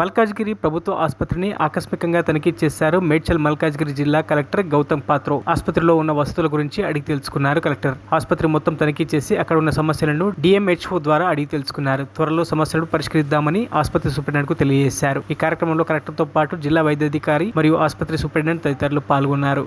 మల్కాజ్గిరి ప్రభుత్వ ఆసుపత్రిని ఆకస్మికంగా తనిఖీ చేశారు. మేడ్చల్ మల్కాజ్గిరి జిల్లా కలెక్టర్ గౌతమ్ పాత్రో ఆసుపత్రిలో ఉన్న వసతుల గురించి అడిగి తెలుసుకున్నారు కలెక్టర్. ఆసుపత్రి మొత్తం తనిఖీ చేసి అక్కడ ఉన్న సమస్యలను డిఎంహెచ్ఓ ద్వారా అడిగి తెలుసుకున్నారు. త్వరలో సమస్యలను పరిష్కరిద్దామని ఆసుపత్రి సూపరింటెండెంట్కు తెలియజేశారు. ఈ కార్యక్రమంలో కలెక్టర్తో పాటు జిల్లా వైద్యాధికారి మరియు ఆసుపత్రి సూపరింటెండెంట్ తదితరులు పాల్గొన్నారు.